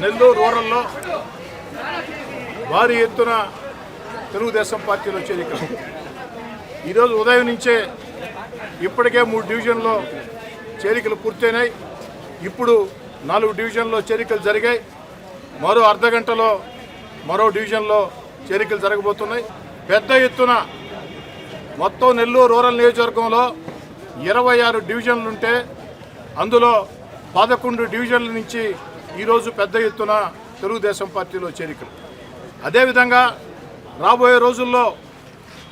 నెల్లూరు రూరల్లో భారీ ఎత్తున తెలుగుదేశం పార్టీలో ఇక్కడ. ఈరోజు ఉదయం నుంచే ఇప్పటికే మూడు డివిజన్లో చేరికలు పూర్తయినాయి. ఇప్పుడు నాలుగు డివిజన్లో చేరికలు జరిగాయి. మరో అర్ధ గంటలో మరో డివిజన్లో చేరికలు జరగబోతున్నాయి. పెద్ద ఎత్తున మొత్తం నెల్లూరు రూరల్ నియోజకవర్గంలో ఇరవై ఆరు డివిజన్లుంటే అందులో పదకొండు డివిజన్ల నుంచి ఈరోజు పెద్ద ఎత్తున తెలుగుదేశం పార్టీలో చేరికలు. అదేవిధంగా రాబోయే రోజుల్లో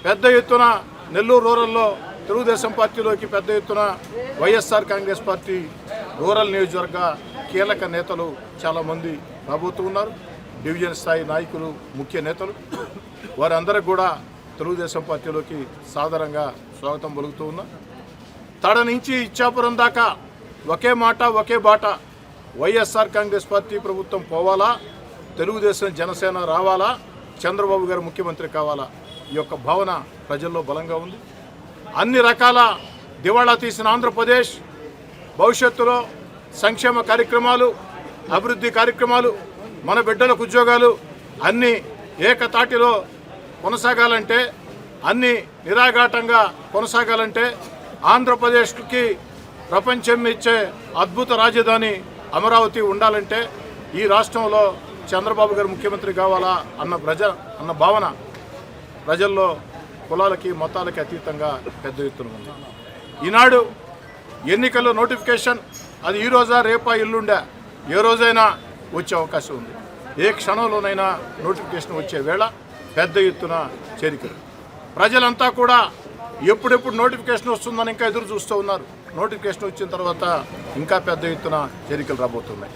పెద్ద ఎత్తున నెల్లూరు రూరల్లో తెలుగుదేశం పార్టీలోకి పెద్ద ఎత్తున వైఎస్ఆర్ కాంగ్రెస్ పార్టీ రూరల్ నియోజకవర్గ కీలక నేతలు చాలామంది రాబోతూ ఉన్నారు. డివిజన్ స్థాయి నాయకులు ముఖ్య నేతలు. వారందరూ కూడా తెలుగుదేశం పార్టీలోకి సాదరంగా స్వాగతం పలుకుతూ ఉన్నా. తడ నుంచి ఇచ్చాపురం దాకా ఒకే మాట ఒకే బాట వైఎస్ఆర్ కాంగ్రెస్ పార్టీ ప్రభుత్వం పోవాలా? తెలుగుదేశం జనసేన రావాలా? చంద్రబాబు గారు ముఖ్యమంత్రి కావాలా? ఈ యొక్క భావన ప్రజల్లో బలంగా ఉంది. అన్ని రకాల దివాళా తీసిన ఆంధ్రప్రదేశ్ భవిష్యత్తులో సంక్షేమ కార్యక్రమాలు అభివృద్ధి కార్యక్రమాలు మన బిడ్డలకు ఉద్యోగాలు అన్నీ ఏకతాటిలో కొనసాగాలంటే అన్ని నిరాఘాటంగా కొనసాగాలంటే ఆంధ్రప్రదేశ్కి ప్రపంచం ఇచ్చే అద్భుత రాజధాని అమరావతి ఉండాలంటే ఈ రాష్ట్రంలో చంద్రబాబు గారు ముఖ్యమంత్రి కావాలా అన్న ప్రజ అన్న భావన ప్రజల్లో కులాలకి మతాలకి అతీతంగా పెద్ద ఎత్తున ఉంది. ఈనాడు ఎన్నికల నోటిఫికేషన్ అది ఈ రోజా రేపా ఇల్లుండే ఏ రోజైనా వచ్చే అవకాశం ఉంది. ఏ క్షణంలోనైనా నోటిఫికేషన్ వచ్చే వేళ పెద్ద ఎత్తున చేరికలు. ప్రజలంతా కూడా ఎప్పుడెప్పుడు నోటిఫికేషన్ వస్తుందని ఇంకా ఎదురు చూస్తూ ఉన్నారు. నోటిఫికేషన్ వచ్చిన తర్వాత ఇంకా పెద్ద ఎత్తున చేరికలు రాబోతున్నాయి.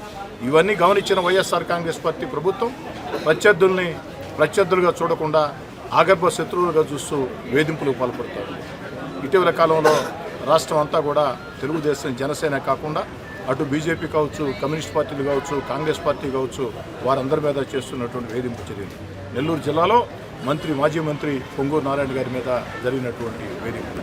ఇవన్నీ గమనించిన వైఎస్ఆర్ కాంగ్రెస్ పార్టీ ప్రభుత్వం ప్రత్యర్థుల్ని ప్రత్యర్థులుగా చూడకుండా ఆగర్భ శత్రువులుగా చూస్తూ వేధింపులకు పాల్పడతారు ఇటీవల కాలంలో రాష్ట్రం అంతా కూడా తెలుగుదేశం జనసేన కాకుండా అటు బీజేపీ కావచ్చు కమ్యూనిస్ట్ పార్టీలు కావచ్చు కాంగ్రెస్ పార్టీ కావచ్చు వారందరి మీద చేస్తున్నటువంటి వేధింపు చర్యలు. నెల్లూరు జిల్లాలో మంత్రి మాజీ మంత్రి పొంగూరు నారాయణ గారి మీద జరిగినటువంటి వేధింపులు.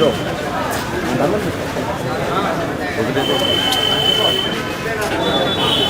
Thank you.